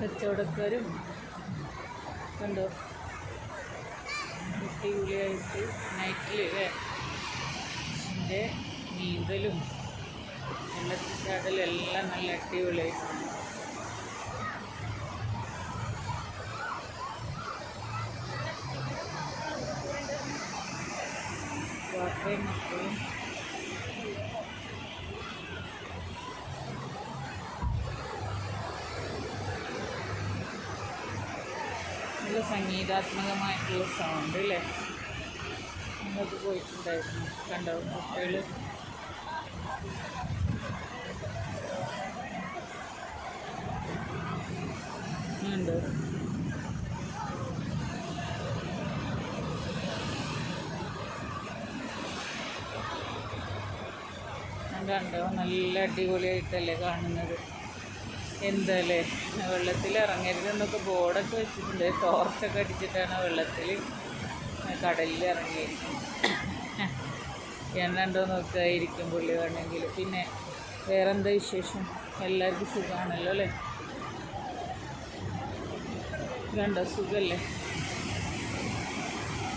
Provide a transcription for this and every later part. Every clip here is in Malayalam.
കച്ചവടക്കാരും കണ്ടോ? അടിപൊളിയായിട്ട് നൈറ്റിൽ എന്റെ നീന്തലും വെള്ളത്തിൽ ചാടലും എല്ലാം നല്ല അടിപൊളിയായിട്ടുണ്ട്. വാർത്തയും മക്കളും നല്ല സംഗീതാത്മകമായിട്ടുള്ള സൗണ്ട് അല്ലേ അങ്ങോട്ട് പോയിട്ടുണ്ടായിരുന്നു. കണ്ടോ? കുട്ടികൾ ഉണ്ട് കണ്ടോ? നല്ല അടിപൊളിയായിട്ടല്ലേ കാണുന്നത്. എന്തല്ലേ? വെള്ളത്തിൽ ഇറങ്ങരുത് എന്നൊക്കെ ബോർഡൊക്കെ വെച്ചിട്ടുണ്ട്. ടോർച്ചൊക്കെ അടിച്ചിട്ടാണ് വെള്ളത്തിൽ കടലിൽ ഇറങ്ങിയിരിക്കുന്നത് എണ്ണണ്ടോ നോക്കായിരിക്കും പുള്ളി വേണമെങ്കിൽ പിന്നെ വേറെന്താ വിശേഷം? എല്ലാവർക്കും സുഖമാണല്ലോ അല്ലേ? കണ്ടോ? സുഖമല്ലേ?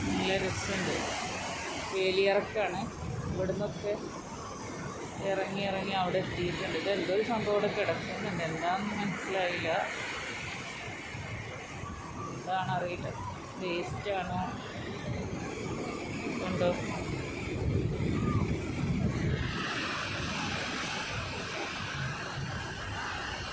നല്ല രസമുണ്ട്. വേലിയിറക്കാണ്. ഇവിടുന്നൊക്കെ ഇറങ്ങി ഇറങ്ങി അവിടെ എത്തിയിട്ടുണ്ട്. ഇത് എന്തോ ഒരു സംഭവം കിടക്കുന്നുണ്ട്. എന്താണെന്ന് മനസ്സിലായില്ല. എന്താണ് അറിയില്ല വേസ്റ്റാണോ ഉണ്ടോ?